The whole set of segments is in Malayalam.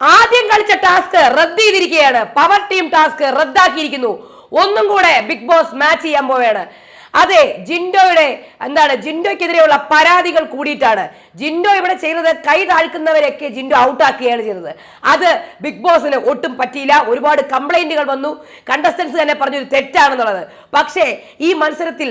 ആദ്യം കളിച്ച ടാസ്ക് റദ്ദ് ചെയ്തിരിക്കുകയാണ്. പവർ ടീം ടാസ്ക് റദ്ദാക്കിയിരിക്കുന്നു. ഒന്നും കൂടെ ബിഗ് ബോസ് മാച്ച് ചെയ്യാൻ പോവുകയാണ്. അതെ ജിൻഡോയുടെ എന്താണ് ജിൻഡോയ്ക്കെതിരെയുള്ള പരാതികൾ കൂടിയിട്ടാണ്. ജിൻഡോ ഇവിടെ ചെയ്തത് കൈ താഴ്ക്കുന്നവരെയൊക്കെ ജിൻഡോ ഔട്ടാക്കുകയാണ് ചെയ്തത്. അത് ബിഗ് ബോസിന് ഒട്ടും പറ്റിയില്ല. ഒരുപാട് കംപ്ലൈന്റുകൾ വന്നു. കണ്ടസ്റ്റൻസ് തന്നെ പറഞ്ഞു തെറ്റാണെന്നുള്ളത്. പക്ഷേ ഈ മത്സരത്തിൽ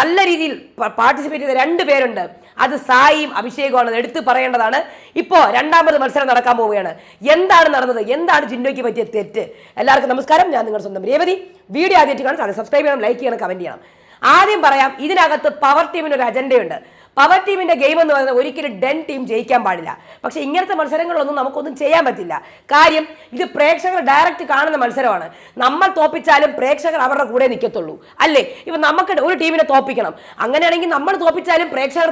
നല്ല രീതിയിൽ പാർട്ടിസിപ്പേറ്റ് ചെയ്ത രണ്ട് പേരുണ്ട്. അത് സായിയും അഭിഷേകമാണ് എടുത്തു പറയേണ്ടതാണ്. ഇപ്പോൾ രണ്ടാമത് മത്സരം നടക്കാൻ പോവുകയാണ്. എന്താണ് നടന്നത്? എന്താണ് ജിൻഡോയ്ക്ക് പറ്റിയ തെറ്റ്? എല്ലാവർക്കും നമസ്കാരം. ഞാൻ നിങ്ങളുടെ സ്വന്തം രേവതി. വീഡിയോ ആദ്യമായിട്ട് കാണാൻ സബ്സ്ക്രൈബ് ചെയ്യണം ലൈക്ക് ചെയ്യണം കമന്റ് ചെയ്യണം. ആദ്യം പറയാം ഇതിനകത്ത് പവർ ടീമിന് ഒരു അജണ്ടയുണ്ട്. പവർ ടീമിന്റെ ഗെയിം എന്ന് പറയുന്നത് ഒരിക്കലും ഡെൻ ടീം ജയിക്കാൻ പാടില്ല. പക്ഷേ ഇങ്ങനത്തെ മത്സരങ്ങളൊന്നും നമുക്കൊന്നും ചെയ്യാൻ പറ്റില്ല. കാര്യം ഇത് പ്രേക്ഷകർ ഡയറക്റ്റ് കാണുന്ന മത്സരമാണ്. നമ്മൾ തോപ്പിച്ചാലും പ്രേക്ഷകർ അവരുടെ കൂടെ നിൽക്കത്തുള്ളൂ. അല്ലേ? ഇപ്പം നമുക്ക് ഒരു ടീമിനെ തോപ്പിക്കണം. അങ്ങനെയാണെങ്കിൽ നമ്മൾ തോപ്പിച്ചാലും പ്രേക്ഷകർ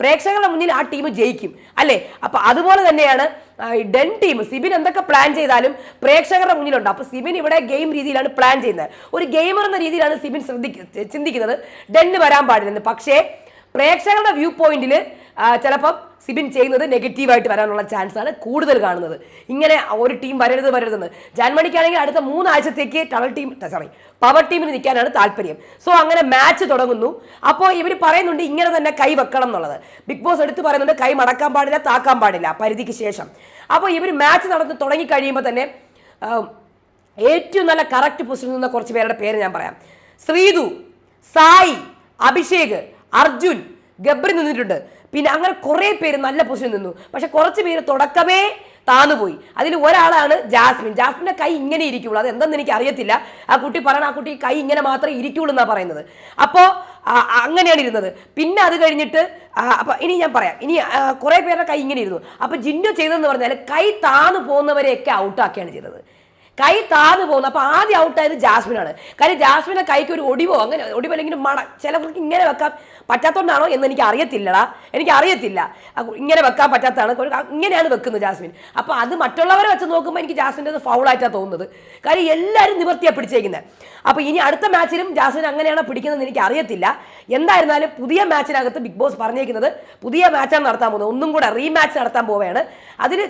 പ്രേക്ഷകരുടെ മുന്നിൽ ആ ടീം ജയിക്കും. അല്ലേ? അപ്പം അതുപോലെ തന്നെയാണ് ഡെൻ ടീം. സിബിൻ എന്തൊക്കെ പ്ലാൻ ചെയ്താലും പ്രേക്ഷകരുടെ മുന്നിലുണ്ട്. അപ്പോൾ സിബിൻ ഇവിടെ ഗെയിം രീതിയിലാണ് പ്ലാൻ ചെയ്യുന്നത്. ഒരു ഗെയിമർ എന്ന രീതിയിലാണ് സിബിൻ ശ്രദ്ധിക്കുന്നത് ചിന്തിക്കുന്നത്. ഡെന്ന് വരാൻ പാടില്ലെന്ന്. പക്ഷേ പ്രേക്ഷകരുടെ വ്യൂ പോയിന്റിൽ ചിലപ്പം സിബിൻ ചെയ്യുന്നത് നെഗറ്റീവായിട്ട് വരാനുള്ള ചാൻസാണ് കൂടുതൽ കാണുന്നത്. ഇങ്ങനെ ഒരു ടീം വരരുത് വരരുതെന്ന്. ജാൻമണിക്കാണെങ്കിൽ അടുത്ത മൂന്നാഴ്ചത്തേക്ക് ടണൽ ടീം സോറി പവർ ടീമിന് നിൽക്കാനാണ് താല്പര്യം. സോ അങ്ങനെ മാച്ച് തുടങ്ങുന്നു. അപ്പോൾ ഇവർ പറയുന്നുണ്ട് ഇങ്ങനെ തന്നെ കൈ വെക്കണം എന്നുള്ളത്. ബിഗ് ബോസ് എടുത്ത് പറയുന്നുണ്ട് കൈ മടക്കാൻ പാടില്ല താക്കാൻ പാടില്ല പരിധിക്ക് ശേഷം. അപ്പോൾ ഇവർ മാച്ച് നടന്ന് തുടങ്ങി കഴിയുമ്പോൾ തന്നെ ഏറ്റവും നല്ല കറക്റ്റ് പൊസിഷനിൽ നിന്ന കുറച്ച് പേരുടെ പേര് ഞാൻ പറയാം. ശ്രീതു സായി അഭിഷേക് അർജുൻ ഗബ്രി നിന്നിട്ടുണ്ട്. പിന്നെ അങ്ങനെ കുറേ പേര് നല്ല പൊസിഷനിൽ നിന്നു. പക്ഷെ കുറച്ച് പേര് തുടക്കമേ താന്നുപോയി അതിൽ ഒരാളാണ് ജാസ്മിൻ. ജാസ്മിന്റെ കൈ ഇങ്ങനെ ഇരിക്കുള്ളൂ. അത് എന്തെന്ന് എനിക്ക് അറിയത്തില്ല. ആ കുട്ടി പറയണ ആ കുട്ടി കൈ ഇങ്ങനെ മാത്രമേ ഇരിക്കുള്ളൂ എന്നാണ് പറയുന്നത്. അപ്പോൾ അങ്ങനെയാണ് ഇരുന്നത്. പിന്നെ അത് കഴിഞ്ഞിട്ട് അപ്പം ഇനി ഞാൻ പറയാം. ഇനി കുറേ പേരുടെ കൈ ഇങ്ങനെ ഇരുന്നു. അപ്പോൾ ജിന്നു ചെയ്തതെന്ന് പറഞ്ഞാൽ കൈ താന്നു പോകുന്നവരെയൊക്കെ ഔട്ടാക്കിയാണ് ചെയ്തത്. കൈ താന്നു പോകുന്നു. അപ്പൊ ആദ്യം ഔട്ടായത് ജാസ്മിനാണ് കാര്യം ജാസ്മിനെ കൈക്ക് ഒരു ഒടിവോ അങ്ങനെ ഒടിവോ അല്ലെങ്കിൽ മട ചിലവർക്ക് ഇങ്ങനെ വെക്കാൻ പറ്റാത്തോണ്ടാണോ എന്ന് എനിക്ക് അറിയത്തില്ലടാ. എനിക്ക് അറിയത്തില്ല. ഇങ്ങനെ വെക്കാൻ പറ്റാത്തതാണ്. ഇങ്ങനെയാണ് വെക്കുന്നത് ജാസ്മിൻ. അപ്പൊ അത് മറ്റുള്ളവരെ വെച്ച് നോക്കുമ്പോൾ എനിക്ക് ജാസ്മിന്റെ ഫൗളായിട്ടാണ് തോന്നുന്നത്. കാര്യം എല്ലാവരും നിവർത്തിയാണ് പിടിച്ചേക്കുന്നത് അപ്പൊ ഇനി അടുത്ത മാച്ചിലും ജാസ്മിൻ അങ്ങനെയാണ് പിടിക്കുന്നതെന്ന് എനിക്ക് അറിയത്തില്ല. എന്തായിരുന്നാലും പുതിയ മാച്ചിനകത്ത് ബിഗ് ബോസ് പറഞ്ഞേക്കുന്നത് പുതിയ മാച്ചാണ് നടത്താൻ പോകുന്നത്. ഒന്നും കൂടെ റീമാച്ച് നടത്താൻ പോവുകയാണ്. അതിൽ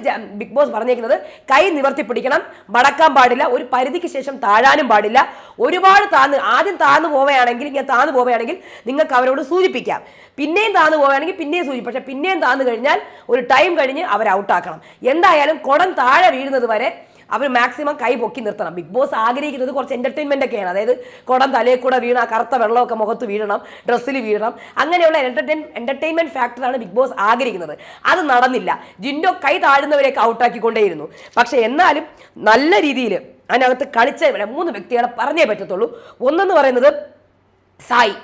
ബിഗ് ബോസ് പറഞ്ഞേക്കുന്നത് കൈ നിവർത്തി പിടിക്കണം മടക്കാൻ പാടില്ല ഒരു പരിധിക്ക് ശേഷം താഴാനും പാടില്ല. ഒരുപാട് താന്ന് ആദ്യം താന്നു പോവുകയാണെങ്കിൽ ഇങ്ങനെ താന്നു പോവുകയാണെങ്കിൽ നിങ്ങൾക്ക് അവരോട് സൂചിപ്പിക്കാം. പിന്നെയും താന്നു പോവുകയാണെങ്കിൽ പിന്നെയും സൂചിപ്പിക്കും. പക്ഷേ പിന്നെയും താന്നു കഴിഞ്ഞാൽ ഒരു ടൈം കഴിഞ്ഞ് അവർ ഔട്ടാക്കണം എന്തായാലും കുടം താഴെ വീഴുന്നത് വരെ അവർ മാക്സിമം കൈ പൊക്കി നിർത്തണം. ബിഗ് ബോസ് ആഗ്രഹിക്കുന്നത് കുറച്ച് എന്റർടൈൻമെന്റ് ഒക്കെയാണ്. അതായത് കുടം തലയിൽ കൂടെ വീണ കറുത്ത വെള്ളമൊക്കെ മുഖത്ത് വീഴണം ഡ്രസ്സിൽ വീഴണം. അങ്ങനെയുള്ള എന്റർടൈൻ എന്റർടൈൻമെന്റ് ഫാക്ടറാണ് ബിഗ് ബോസ് ആഗ്രഹിക്കുന്നത്. അത് നടന്നില്ല. ജിൻഡോ കൈ താഴുന്നവരെയൊക്കെ ഔട്ടാക്കിക്കൊണ്ടേയിരുന്നു പക്ഷേ എന്നാലും നല്ല രീതിയിൽ അതിനകത്ത് കളിച്ച മൂന്ന് വ്യക്തികളെ പറഞ്ഞേ പറ്റത്തുള്ളൂ. ഒന്നെന്ന് പറയുന്നത് സായി.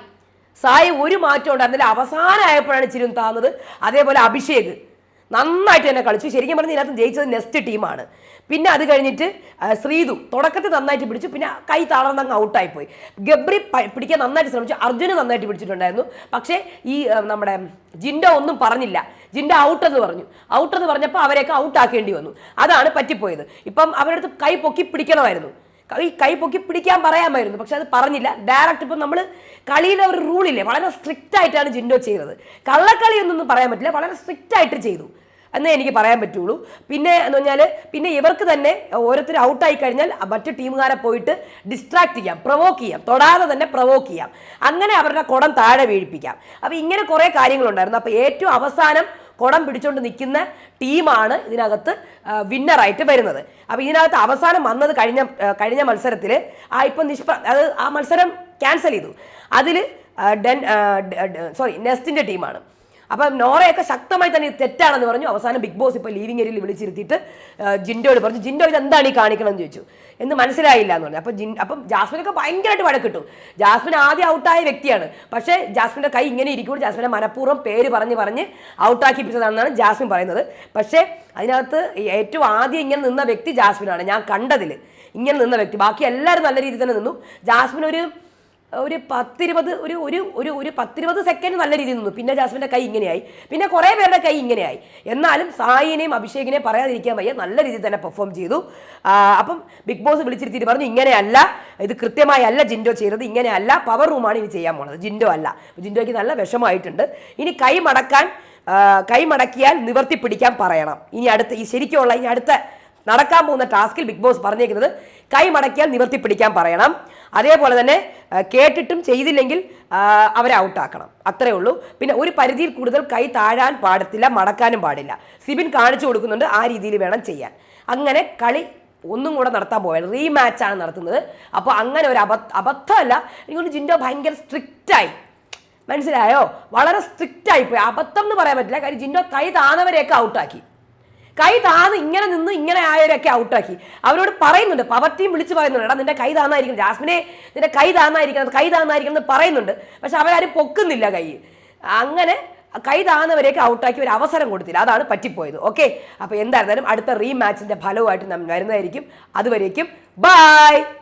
സായി ഒരു മാറ്റം ഉണ്ടായിരുന്നില്ല. അവസാനമായപ്പോഴാണ് ചിരും താന്നത് അതേപോലെ അഭിഷേക്. നന്നായിട്ട് തന്നെ കളിച്ചു. ശരിക്കും പറഞ്ഞാൽ ഇതിനകത്ത് ജയിച്ചത് നെസ്റ്റ് ടീമാണ്. പിന്നെ അത് കഴിഞ്ഞിട്ട് ശ്രീതു തുടക്കത്തിൽ നന്നായിട്ട് പിടിച്ചു. പിന്നെ കൈ താളർന്നങ്ങ് ഔട്ടായിപ്പോയി. ഗബ്രി പിടിക്കാൻ നന്നായിട്ട് ശ്രമിച്ചു. അർജുന് നന്നായിട്ട് പിടിച്ചിട്ടുണ്ടായിരുന്നു. പക്ഷേ ഈ നമ്മുടെ ജിൻഡ ഒന്നും പറഞ്ഞില്ല. ജിൻഡ ഔട്ട് എന്ന് പറഞ്ഞു. ഔട്ട് എന്ന് പറഞ്ഞപ്പോൾ അവരെയൊക്കെ ഔട്ടാക്കേണ്ടി വന്നു. അതാണ് പറ്റിപ്പോയത്. ഇപ്പം അവരടുത്ത് കൈ പൊക്കി പിടിക്കണമായിരുന്നു. കൈ കൈ പൊക്കി പിടിക്കാൻ പറയാമായിരുന്നു. പക്ഷെ അത് പറഞ്ഞില്ല. ഡയറക്റ്റ് ഇപ്പം നമ്മൾ കളിയിലെ ഒരു റൂളില്ലേ? വളരെ സ്ട്രിക്റ്റ് ആയിട്ടാണ് ജിൻഡോ ചെയ്തത്. കള്ളക്കളി എന്നൊന്നും പറയാൻ പറ്റില്ല. വളരെ സ്ട്രിക്റ്റ് ആയിട്ട് ചെയ്തു. എന്നേ എനിക്ക് പറയാൻ പറ്റുള്ളൂ. പിന്നെ എന്ന് പറഞ്ഞാൽ പിന്നെ ഇവർക്ക് തന്നെ ഓരോരുത്തർ ഔട്ടായി കഴിഞ്ഞാൽ മറ്റു ടീമുകാരെ പോയിട്ട് ഡിസ്ട്രാക്ട് ചെയ്യാം പ്രൊവോക്ക് ചെയ്യാം തൊടാതെ തന്നെ പ്രൊവോക്ക് ചെയ്യാം. അങ്ങനെ അവരുടെ കുടം താഴെ വീഴിപ്പിക്കാം. അപ്പോൾ ഇങ്ങനെ കുറേ കാര്യങ്ങളുണ്ടായിരുന്നു. അപ്പോൾ ഏറ്റവും അവസാനം കുടം പിടിച്ചുകൊണ്ട് നിൽക്കുന്ന ടീമാണ് ഇതിനകത്ത് വിന്നറായിട്ട് വരുന്നത്. അപ്പോൾ ഇതിനകത്ത് അവസാനം വന്നത് കഴിഞ്ഞ കഴിഞ്ഞ മത്സരത്തിൽ ആ ഇപ്പം നിഷ്പ്ര അത് ആ മത്സരം ക്യാൻസൽ ചെയ്തു. അതിൽ ഡെൻ സോറി നെസ്റ്റിന്റെ ടീമാണ്. അപ്പം നോറയൊക്കെ ശക്തമായി തന്നെ തെറ്റാണെന്ന് പറഞ്ഞു. അവസാനം ബിഗ് ബോസ് ഇപ്പോൾ ലീവിംഗ് ഏരിയയിൽ വിളിച്ചിരുത്തിയിട്ട് ജിൻഡോയോട് പറഞ്ഞു ജിൻഡോ ഇത് എന്താണ് ഈ കാണിക്കണം എന്ന് ചോദിച്ചു. എന്ന് മനസ്സിലായില്ല എന്ന് പറഞ്ഞു. അപ്പം ജിൻ അപ്പം ജാസ്മിനൊക്കെ ഭയങ്കരമായിട്ട് വഴക്കിട്ടു. ജാസ്മിൻ ആദ്യം ഔട്ടായ വ്യക്തിയാണ്. പക്ഷേ ജാസ്മിന്റെ കൈ ഇങ്ങനെ ഇരിക്കുമ്പോൾ ജാസ്മിനെ മനഃപൂർവം പേര് പറഞ്ഞ് പറഞ്ഞ് ഔട്ടാക്കിപ്പിച്ചതാണെന്നാണ് ജാസ്മിൻ പറയുന്നത്. പക്ഷേ അതിനകത്ത് ഏറ്റവും ആദ്യം ഇങ്ങനെ നിന്ന വ്യക്തി ജാസ്മിനാണ്. ഞാൻ കണ്ടതിൽ ഇങ്ങനെ നിന്ന വ്യക്തി. ബാക്കി എല്ലാവരും നല്ല രീതിയിൽ തന്നെ നിന്നു. ജാസ്മിൻ ഒരു ഒരു പത്തിരുപത് ഒരു ഒരു ഒരു ഒരു പത്തിരുപത് സെക്കൻഡ് നല്ല രീതിയിൽ നിന്നു. പിന്നെ ജാസ്മിന്റെ കൈ ഇങ്ങനെയായി. പിന്നെ കുറേ പേരുടെ കൈ ഇങ്ങനെയായി. എന്നാലും സായിനെയും അഭിഷേകിനെയും പറയാതിരിക്കാൻ വയ്യ. നല്ല രീതിയിൽ തന്നെ പെർഫോം ചെയ്തു. അപ്പം ബിഗ് ബോസ് വിളിച്ചിരുത്തിയിട്ട് പറഞ്ഞു ഇങ്ങനെയല്ല. ഇത് കൃത്യമായി അല്ല ജിൻഡോ ചെയ്തത്. ഇങ്ങനെയല്ല. പവർ റൂമാണ് ഇനി ചെയ്യാൻ പോണത്. ജിൻഡോ അല്ല. ജിൻഡോയ്ക്ക് നല്ല വിഷമമായിട്ടുണ്ട്. ഇനി കൈ മടക്കാൻ കൈ മടക്കിയാൽ നിവർത്തി പിടിക്കാൻ പറയണം. ഇനി അടുത്ത ഈ ശരിക്കുള്ള ഇനി അടുത്ത നടക്കാൻ പോകുന്ന ടാസ്കിൽ ബിഗ് ബോസ് പറഞ്ഞേക്കുന്നത് കൈ മടക്കിയാൽ നിവർത്തി പിടിക്കാൻ പറയണം. അതേപോലെ തന്നെ കേട്ടിട്ടും ചെയ്തില്ലെങ്കിൽ അവരെ ഔട്ടാക്കണം. അത്രേ ഉള്ളൂ. പിന്നെ ഒരു പരിധിയിൽ കൂടുതൽ കൈ താഴാൻ പാടത്തില്ല മടക്കാനും പാടില്ല. സിബിൻ കാണിച്ചു കൊടുക്കുന്നുണ്ട് ആ രീതിയിൽ വേണം ചെയ്യാൻ. അങ്ങനെ കളി ഒന്നും കൂടെ നടത്താൻ പോയാൽ റീമാച്ചാണ് നടത്തുന്നത്. അപ്പോൾ അങ്ങനെ ഒരു അബദ്ധ അബദ്ധമല്ല എനിക്കൊരു ജിൻഡോ ഭയങ്കര സ്ട്രിക്റ്റായി. മനസ്സിലായോ? വളരെ സ്ട്രിക്റ്റായി പോയി. അബദ്ധം എന്ന് പറയാൻ പറ്റില്ല. കാര്യം ജിൻഡോ കൈ താന്നവരെയൊക്കെ ഔട്ടാക്കി. കൈ താന്ന് ഇങ്ങനെ നിന്ന് ഇങ്ങനെ ആയവരൊക്കെ ഔട്ടാക്കി. അവരോട് പറയുന്നുണ്ട് പവർ വിളിച്ച് പറയുന്നുണ്ട്. എടാ നിന്റെ കൈ താന്നായിരിക്കും ജാസ്മിനെ നിന്റെ കൈ താന്നായിരിക്കണം കൈ താന്നായിരിക്കണം എന്ന് പറയുന്നുണ്ട്. പക്ഷെ അവരാരും പൊക്കുന്നില്ല കൈ. അങ്ങനെ കൈ താന്നവരെയൊക്കെ ഔട്ടാക്കി ഒരു അവസരം കൊടുത്തില്ല. അതാണ് പറ്റിപ്പോയത്. ഓക്കെ? അപ്പോൾ എന്തായിരുന്നാലും അടുത്ത റീ മാച്ചിന്റെ ഫലവുമായിട്ട് നാം വരുന്നതായിരിക്കും. അതുവരേക്കും. ബൈ!